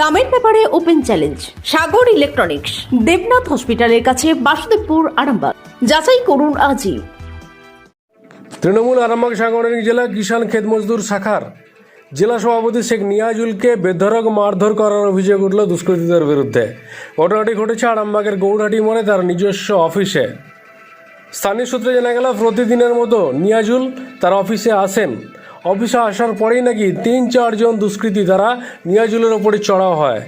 দামের ব্যাপারে open challenge, Sagar electronics, Debnath hospital কাছে বাসুদেবপুর, আরামবাগ। যাচাই করুন আজই। তৃণমূল আরামবাগ সাংগঠনিক জেলা কিষাণ ক্ষেত মজদুর শাখার জেলা সভাপতি শেখ নিয়াজুলকে বেধরক মারধর করার অভিযোগ উঠল দুষ্কৃতীদের বিরুদ্ধে। ঘটনাটি ঘটেছে আরামবাগের গৌরহাটি মোড়ে তার নিজস্ব অফিসে। স্থানীয় সূত্রে জানা গেল, প্রতিদিনের মতো নিয়াজুল তার অফিসে আসেন। অফিসে আসার পরেই নাকি তিন চারজন দুষ্কৃতী তারা নিয়াজুলের ওপরে চড়াও হয়।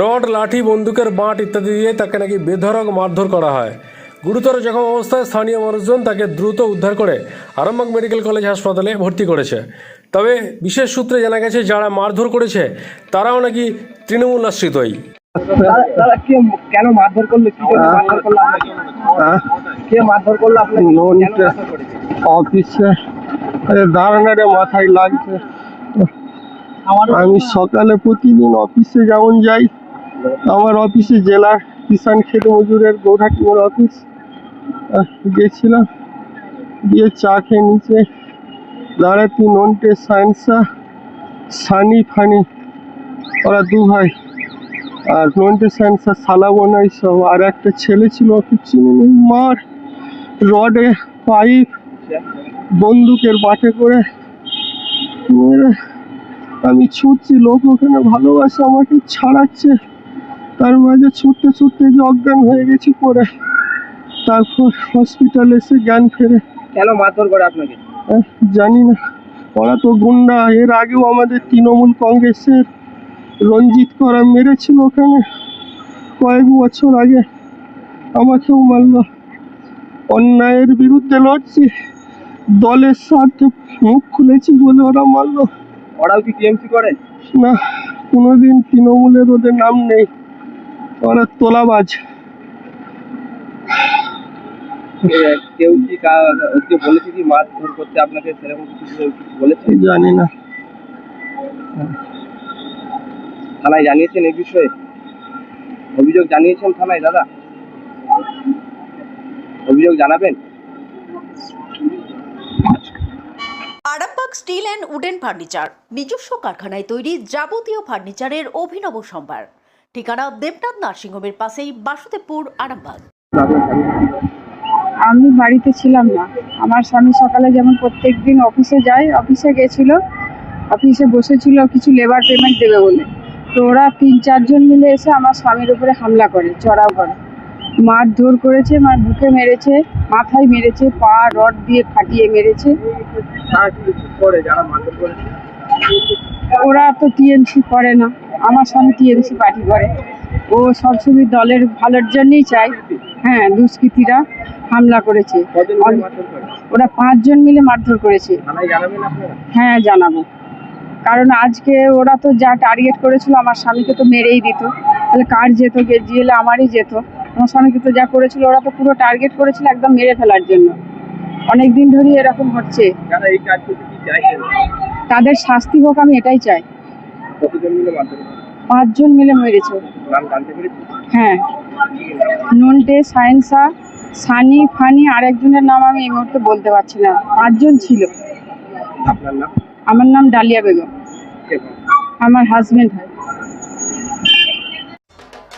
রড লাঠি বন্দুকের বাঁট ইত্যাদি দিয়ে তাকে নাকি বেধরক মারধর করা হয়। গুরুতর জখম অবস্থায় স্থানীয় মানুষজন তাকে দ্রুত উদ্ধার করে আরামবাগ মেডিকেল কলেজ হাসপাতালে ভর্তি করেছে। তবে বিশেষ সূত্রে জানা গেছে যারা মারধর করেছে তারাও নাকি তৃণমূল আশ্রিতই কেন মারধর করল? মারধর করল? অফিসে দাঁড়ানোরে মাথায় লাগছে। আমি সকালে প্রতিদিন অফিসে যেমন যাই, আমার অফিসে জেলার কিষাণ খেত মজুরের গৌরহাটি মোড় অফিস গেছিলাম। দিয়ে চা খেয়ে নিচে দাঁড়াতি নন্টে সায়েন্সা সানি ফানি, ওরা দু ভাই। আর নন্টে সায়েন্সা সালা বোনাই সব আর একটা ছেলে ছিল অফিস চিনি মার, রডে, পাইপ। বন্দুকের বাটে করে আমি ছুটছি লোক ওখানে ভালোবাসে আমাকে ছাড়াচ্ছে। তার মাঝে ছুটতে ছুটতে যে অজ্ঞান হয়ে গেছি পরে। তারপর হসপিটালে এসে জ্ঞান ফেরে। কেন মারধর করে আপনাকে? জানি না। ওরা তো গুন্ডা। এর আগেও আমাদের তৃণমূল কংগ্রেসের রঞ্জিত করা মেরেছিল ওখানে কয়েক বছর আগে। আমাকেও মারলো। অন্যায়ের বিরুদ্ধে লড়ছি। দলের স্বার্থে মুখ খুলেছি বলে ওরা মারলো ওরাও কি টিএমসি করে না কোনোদিন তৃণমূলের ওদের নাম নেই। ওরা তোলাবাজ। কেউ কি ওকে বলেছে কি মারধর করতে আপনাকে সেরকম কিছু বলেছে? জানি না। থানায় জানিয়েছেন এই বিষয়ে? অভিযোগ জানিয়েছেন থানায় দাদা? অভিযোগ জানাবেন? স্টিল অ্যান্ড উডেন ফার্নিচার, নিজস্ব কারখানায় তৈরি যাবতীয় ফার্নিচারের অভিনব সম্ভার। ঠিকানা দেবনাথ নার্সিংহোমের পাশেই বাসুদেবপুর, আরামবাগ। আমি বাড়িতে ছিলাম না। আমার স্বামী সকালে যেমন প্রত্যেক দিন অফিসে যায়, অফিসে গেছিল, অফিসে বসেছিল কিছু লেবার পেমেন্ট দেবে বলে। তো ওরা তিন চারজন মিলে এসে আমার স্বামীর উপরে হামলা করে, চড়াও করে। মারধর করেছে মার বুকে মেরেছে মাথায় মেরেছে পা রড দিয়ে ফাটিয়ে মেরেছে। ওরা তো টিএমসি করে না। আমার স্বামী টিএমসি পার্টি করে। ও সবসময় দলের ভালোর জন্যই চায়। হ্যাঁ দুষ্কৃতীরা হামলা করেছে। ওরা পাঁচজন মিলে মারধর করেছে। হ্যাঁ জানাব। কারণ আজকে ওরা তো যা টার্গেট করেছিল আমার স্বামীকে তো মেরেই দিত। তাহলে কার যেত? গে জেলে আমারই যেত। আমার স্বামীকে তো যা করেছিল ওরা তো পুরো টার্গেট করেছিল একদম মেরে ফেলার জন্য। অনেক দিন ধরেই এরকম হচ্ছে। তাদের শাস্তি হোক আমি এটাই চাই। পাঁচজন মিলে মেরেছে। হ্যাঁ। নন্টে সায়েন্সা সানি ফানি আর একজনের নাম আমি এই মুহূর্তে বলতে পারছি না। পাঁচজন ছিল। আমার নাম ডালিয়া বেগম। আমার হাজবেন্ড হয়।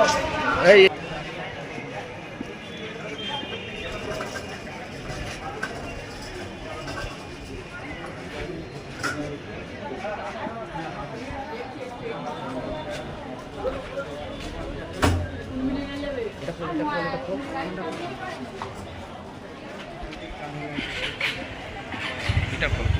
Hey. Thank you.